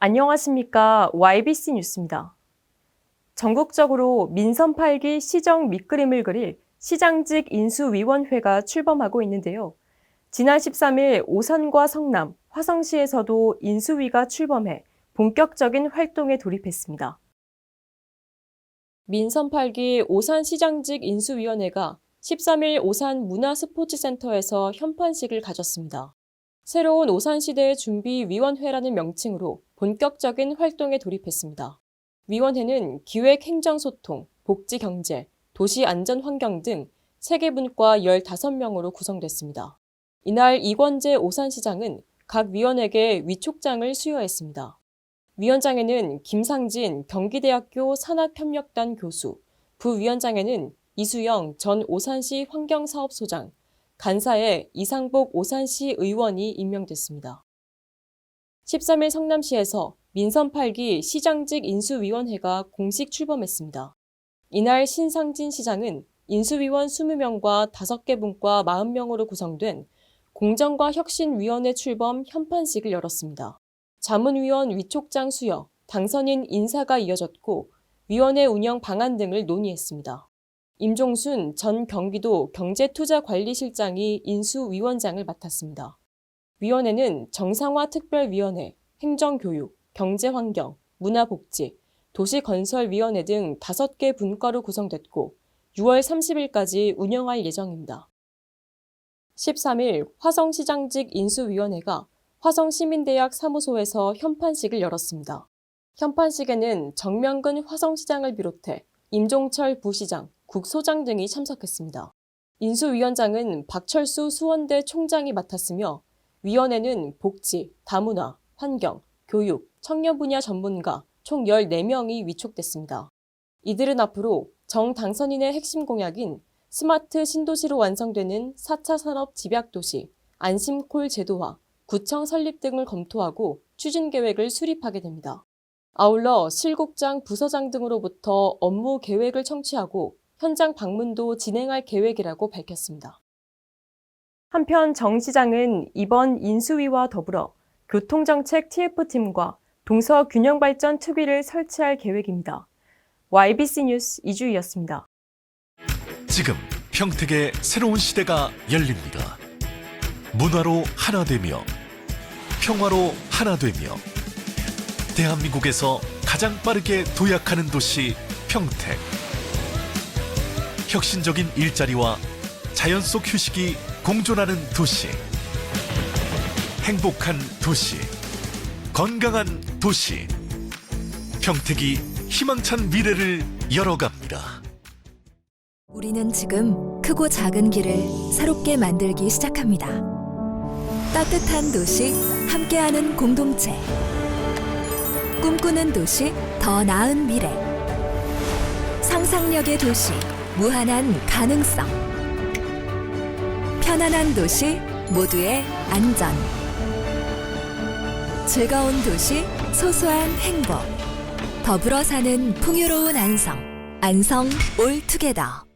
안녕하십니까. YBC 뉴스입니다. 전국적으로 민선 8기 시정 밑그림을 그릴 시장직 인수위원회가 출범하고 있는데요. 지난 13일 오산과 성남, 화성시에서도 인수위가 출범해 본격적인 활동에 돌입했습니다. 민선 8기 오산시장직 인수위원회가 13일 오산 문화스포츠센터에서 현판식을 가졌습니다. 새로운 오산시대 준비위원회라는 명칭으로 본격적인 활동에 돌입했습니다. 위원회는 기획 행정 소통, 복지 경제, 도시 안전 환경 등 3개 분과 15명으로 구성됐습니다. 이날 이권재 오산시장은 각 위원에게 위촉장을 수여했습니다. 위원장에는 김상진 경기대학교 산학협력단 교수, 부위원장에는 이수영 전 오산시 환경사업소장, 간사에 이상복 오산시 의원이 임명됐습니다. 13일 성남시에서 민선 8기 시장직 인수위원회가 공식 출범했습니다. 이날 신상진 시장은 인수위원 20명과 5개 분과 40명으로 구성된 공정과 혁신위원회 출범 현판식을 열었습니다. 자문위원 위촉장 수여, 당선인 인사가 이어졌고 위원회 운영 방안 등을 논의했습니다. 임종순 전 경기도 경제투자관리실장이 인수위원장을 맡았습니다. 위원회는 정상화 특별위원회, 행정교육, 경제환경, 문화복지, 도시건설위원회 등 5개 분과로 구성됐고 6월 30일까지 운영할 예정입니다. 13일 화성시장직 인수위원회가 화성시민대학 사무소에서 현판식을 열었습니다. 현판식에는 정명근 화성시장을 비롯해 임종철 부시장, 국소장 등이 참석했습니다. 인수위원장은 박철수 수원대 총장이 맡았으며 위원회는 복지, 다문화, 환경, 교육, 청년 분야 전문가 총 14명이 위촉됐습니다. 이들은 앞으로 정 당선인의 핵심 공약인 스마트 신도시로 완성되는 4차 산업 집약도시, 안심콜 제도화, 구청 설립 등을 검토하고 추진 계획을 수립하게 됩니다. 아울러 실국장, 부서장 등으로부터 업무 계획을 청취하고 현장 방문도 진행할 계획이라고 밝혔습니다. 한편 정 시장은 이번 인수위와 더불어 교통정책 TF팀과 동서균형발전 특위를 설치할 계획입니다. YBC 뉴스 이주희였습니다. 지금 평택의 새로운 시대가 열립니다. 문화로 하나 되며 평화로 하나 되며 대한민국에서 가장 빠르게 도약하는 도시 평택. 혁신적인 일자리와 자연 속 휴식이 공존하는 도시. 행복한 도시. 건강한 도시. 평택이 희망찬 미래를 열어갑니다. 우리는 지금 크고 작은 길을 새롭게 만들기 시작합니다. 따뜻한 도시, 함께하는 공동체. 꿈꾸는 도시, 더 나은 미래. 상상력의 도시, 무한한 가능성. 편안한 도시, 모두의 안전. 즐거운 도시, 소소한 행복. 더불어 사는 풍요로운 안성. 안성 올투게더.